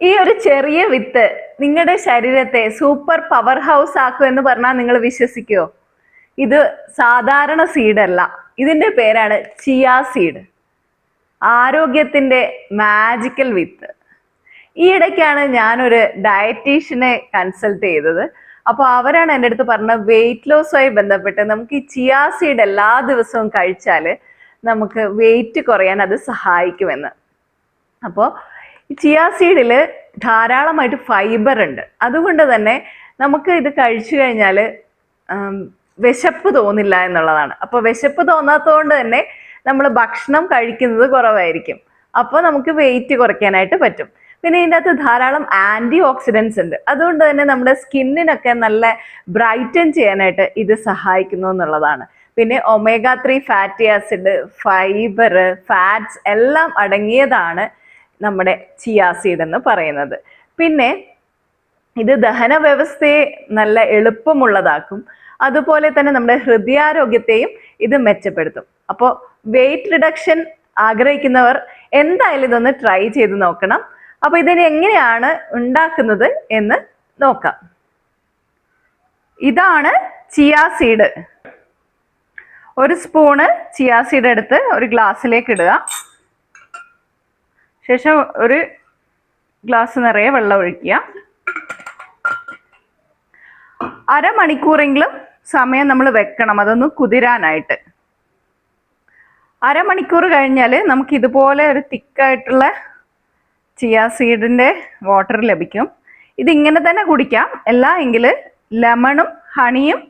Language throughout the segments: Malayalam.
ഈ ഒരു ചെറിയ വിത്ത് നിങ്ങളുടെ ശരീരത്തെ സൂപ്പർ പവർ ഹൗസ് ആക്കും എന്ന് പറഞ്ഞാൽ നിങ്ങൾ വിശ്വസിക്കുമോ ഇത് സാധാരണ സീഡല്ല ഇതിന്റെ പേരാണ് ചിയ സീഡ് ആരോഗ്യത്തിന്റെ മാജിക്കൽ വിത്ത്. ഈ ഇടയ്ക്കാണ് ഞാനൊരു ഡയറ്റീഷ്യനെ കൺസൾട്ട് ചെയ്തത്. അപ്പോൾ അവരാണ് എന്റെ അടുത്ത് പറഞ്ഞത് വെയിറ്റ് ലോസുമായി ബന്ധപ്പെട്ട് നമുക്ക് ഈ ചിയാ സീഡ് എല്ലാ ദിവസവും കഴിച്ചാൽ നമുക്ക് വെയിറ്റ് കുറയാൻ അത് സഹായിക്കുമെന്ന്. അപ്പോൾ ചിയാ സീഡിൽ ധാരാളമായിട്ട് ഫൈബർ ഉണ്ട്. അതുകൊണ്ട് തന്നെ നമുക്ക് ഇത് കഴിച്ചു കഴിഞ്ഞാൽ വിശപ്പ് തോന്നില്ല എന്നുള്ളതാണ്. അപ്പോൾ വിശപ്പ് തോന്നാത്തതുകൊണ്ട് തന്നെ നമ്മൾ ഭക്ഷണം കഴിക്കുന്നത് കുറവായിരിക്കും. അപ്പോൾ നമുക്ക് വെയിറ്റ് കുറയ്ക്കാനായിട്ട് പറ്റും. പിന്നെ ഇതിന്റെ അകത്ത് ധാരാളം ആന്റി ഓക്സിഡൻസ് ഉണ്ട്. അതുകൊണ്ട് തന്നെ നമ്മുടെ സ്കിന്നിനൊക്കെ നല്ല ബ്രൈറ്റൻ ചെയ്യാനായിട്ട് ഇത് സഹായിക്കുന്നു എന്നുള്ളതാണ്. പിന്നെ omega three fatty acid fibre fats എല്ലാം അടങ്ങിയതാണ് നമ്മുടെ ചിയാസീഡ് എന്ന് പറയുന്നത്. പിന്നെ ഇത് ദഹന വ്യവസ്ഥയെ നല്ല എളുപ്പമുള്ളതാക്കും. അതുപോലെ തന്നെ നമ്മുടെ ഹൃദയാരോഗ്യത്തെയും ഇത് മെച്ചപ്പെടുത്തും. അപ്പോൾ വെയിറ്റ് റിഡക്ഷൻ ആഗ്രഹിക്കുന്നവർ എന്തായാലും ഇതൊന്ന് ട്രൈ ചെയ്ത് നോക്കണം. അപ്പോൾ ഇതിനെ എങ്ങനെയാണ് ഉണ്ടാക്കുന്നത് എന്ന് നോക്കാം. ഇതാണ് ചിയാ സീഡ് ഒരു സ്പൂണ് ചിയാ സീഡ് എടുത്ത് ഒരു ഗ്ലാസ്സിലേക്ക് ഇടുക. ശേഷം ഒരു ഗ്ലാസ് നിറയെ വെള്ളം ഒഴിക്കുക. അരമണിക്കൂറെങ്കിലും സമയം നമ്മൾ വെക്കണം അതൊന്ന് കുതിരാനായിട്ട്. അരമണിക്കൂർ കഴിഞ്ഞാൽ നമുക്ക് ഇതുപോലെ ഒരു തിക്കായിട്ടുള്ള ചിയാ സീഡിന്റെ വാട്ടർ ലഭിക്കും. ഇതിങ്ങനെ തന്നെ കുടിക്കാം. എല്ലാ എങ്കിൽ ലെമണും ഹണിയും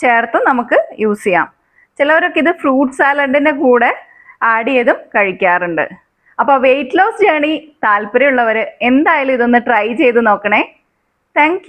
ചേർത്ത് നമുക്ക് യൂസ് ചെയ്യാം. ചിലവരൊക്കെ ഇത് ഫ്രൂട്ട് സാലഡിന്റെ കൂടെ ആഡ് ചെയ്തും കഴിക്കാറുണ്ട്. അപ്പോൾ വെയിറ്റ് ലോസ് ജേണി താല്പര്യമുള്ളവർ എന്തായാലും ഇതൊന്ന് ട്രൈ ചെയ്ത് നോക്കണേ. താങ്ക്